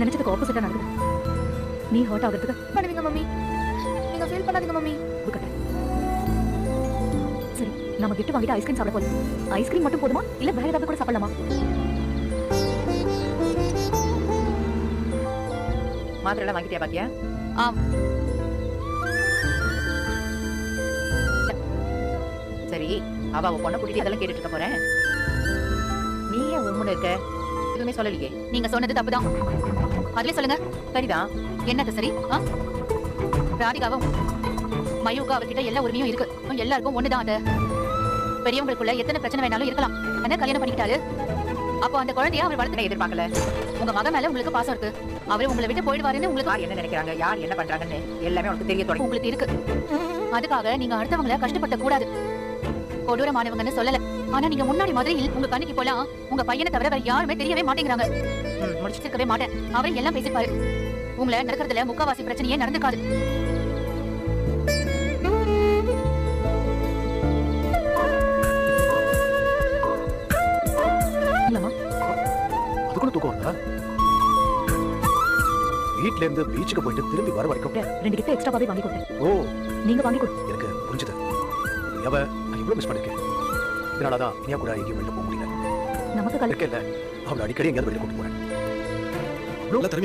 நினைச்சதுக்கு ஆப்போசிட்டா நடக்குது. நீ ஹர்ட் ஆகிறதுக்கு பண்ணுவீங்க மம்மி. நீங்க ஃபீல் பண்ணாதீங்க மம்மி. ஒதுக்கட்ட சரி நம்ம கிட்ட வாங்கிட்டு ஐஸ்கிரீம் சாப்பிட போறோம். ஐஸ்கிரீம் மட்டும் போதுமா? இல்ல வேற ஏதாவது கூட சாப்பிடலாமா? மாத்திரை எல்லாம் வாங்கிட்டியா பாக்கியா ஆம். சரி அவ அவ பொண்ணை கூட்டிட்டு இதெல்லாம் கேட்டுட்டு இருக்க போறேன். நீ ஏன் உம்முன்னு இருக்க? எதுவுமே சொல்லலையே. நீங்க சொன்னது தப்புதான். அதுல சொல்லுங்க. சரிதான் என்னது சரி ஆ? ராதிகாவும் மயூக்கு அவர்கிட்ட எல்லா உரிமையும் இருக்கு. எல்லாருக்கும் ஒண்ணுதான் அது. பெரியவங்களுக்குள்ள எத்தனை பிரச்சனை வேணாலும் இருக்கலாம். ஆனா கல்யாணம் பண்ணிக்கிட்டாரு? அப்போ அந்த குழந்தைய அவர் வளர்த்து நான் எதிர்பார்க்கல. உங்க மகன் மேல உங்களுக்கு பாசம் இருக்கு. அவரு உங்களை விட்டு போயிடுவாருன்னு உங்களுக்கு யார் என்ன நினைக்கிறாங்க? யார் என்ன பண்றாங்கன்னு எல்லாமே உனக்கு தெரிய தொடங்கி உங்களுக்கு இருக்கு. அதுக்காக நீங்க அடுத்தவங்கள கஷ்டப்படுத்த கூடாது. கொடூரமானவங்கன்னு சொல்லல. ஆனா நீங்க முன்னாடி மாதிரி உங்க கண்ணுக்கு போலாம் உங்க பையனை தவிர வேற யாருமே தெரியவே மாட்டேங்கிறாங்க. இருக்கவே மாட்டேன். அவர் எல்லாம் பேசிப்பாரு. உங்களை நடக்கிறதுல முக்காவாசி பிரச்சனையே நடந்துக்காது. அதுக்குள்ள தூக்கம் வருதா? வீட்ல இருந்து பீச்சுக்கு போயிட்டு திரும்பி வர வரைக்கும் ரெண்டு கிட்ட எக்ஸ்ட்ராவே வாங்கி கொடுத்தேன். ஓ. நீங்க வாங்கி கொடு. எனக்கு புரிஞ்சுது. எவ நான் இவ்வளவு மிஸ் பண்ணிருக்கேன். இதனாலதான் இனியா கூட எங்கேயும் வெளில போக முடியல. நமக்கு கல் இருக்கேல்ல அவளை அடிக்கடி எங்கேயாவது வெளில கூட்டு போறேன். La termina.